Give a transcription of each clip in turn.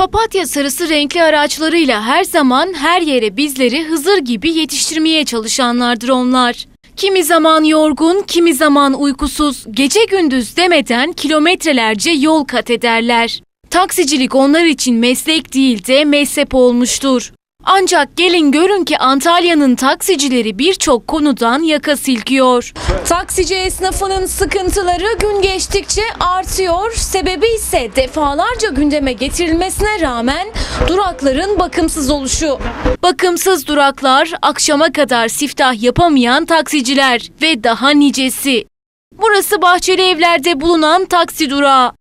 Papatya sarısı renkli araçlarıyla her zaman her yere bizleri Hızır gibi yetiştirmeye çalışanlardır onlar. Kimi zaman yorgun, kimi zaman uykusuz, gece gündüz demeden kilometrelerce yol kat ederler. Taksicilik onlar için meslek değil de mezhep olmuştur. Ancak gelin görün ki Antalya'nın taksicileri birçok konudan yaka silkiyor. Taksici esnafının sıkıntıları gün geçtikçe artıyor. Sebebi ise defalarca gündeme getirilmesine rağmen durakların bakımsız oluşu. Bakımsız duraklar, akşama kadar siftah yapamayan taksiciler ve daha nicesi. Burası Bahçeli Evler'de bulunan taksi durağı.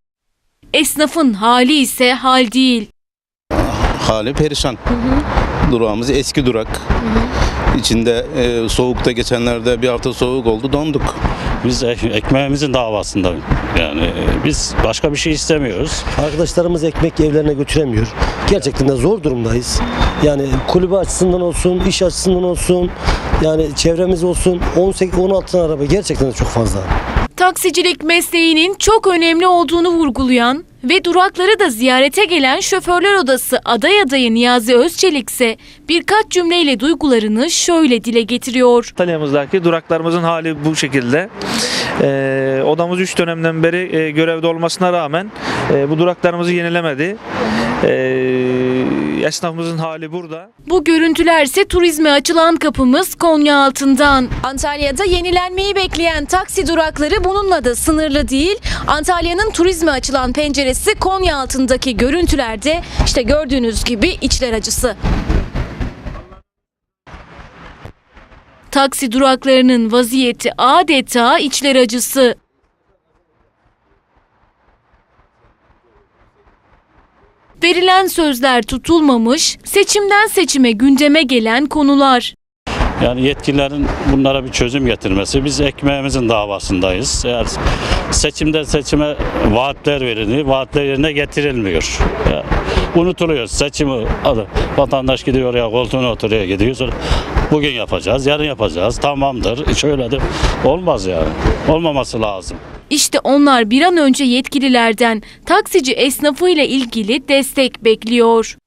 Esnafın hali ise hal değil. Hali perişan. Durağımız eski durak. İçinde e, soğukta geçenlerde bir hafta soğuk oldu donduk. Biz ek- ekmeğimizin davasında. Yani e, biz başka bir şey istemiyoruz. Arkadaşlarımız ekmek evlerine götüremiyor. Gerçekten de zor durumdayız. Yani kulübe açısından olsun, iş açısından olsun, yani çevremiz olsun 18 16 tane araba gerçekten de çok fazla. Taksicilik mesleğinin çok önemli olduğunu vurgulayan ve durakları da ziyarete gelen şoförler odası aday adayı Niyazi Özçelik ise birkaç cümleyle duygularını şöyle dile getiriyor. Antalya'mızdaki duraklarımızın hali bu şekilde. Ee, odamız 3 dönemden beri e, görevde olmasına rağmen e, bu duraklarımızı yenilemedi. Ee, esnafımızın hali burada. Bu görüntüler ise turizme açılan kapımız Konya altından. Antalya'da yenilenmeyi bekleyen taksi durakları bununla da sınırlı değil. Antalya'nın turizme açılan penceresi Konya altındaki görüntülerde işte gördüğünüz gibi içler acısı. Taksi duraklarının vaziyeti adeta içler acısı. Verilen sözler tutulmamış, seçimden seçime gündeme gelen konular. Yani yetkililerin bunlara bir çözüm getirmesi. Biz ekmeğimizin davasındayız. Eğer seçimden seçime vaatler veriliyor, vaatler yerine getirilmiyor. Unutuluyor. Seçimi adı- vatandaş gidiyor ya koltuğuna oturuyor gidiyor. Bugün yapacağız, yarın yapacağız. Tamamdır. Şöyle de olmaz yani. Olmaması lazım. İşte onlar bir an önce yetkililerden taksici esnafıyla ilgili destek bekliyor.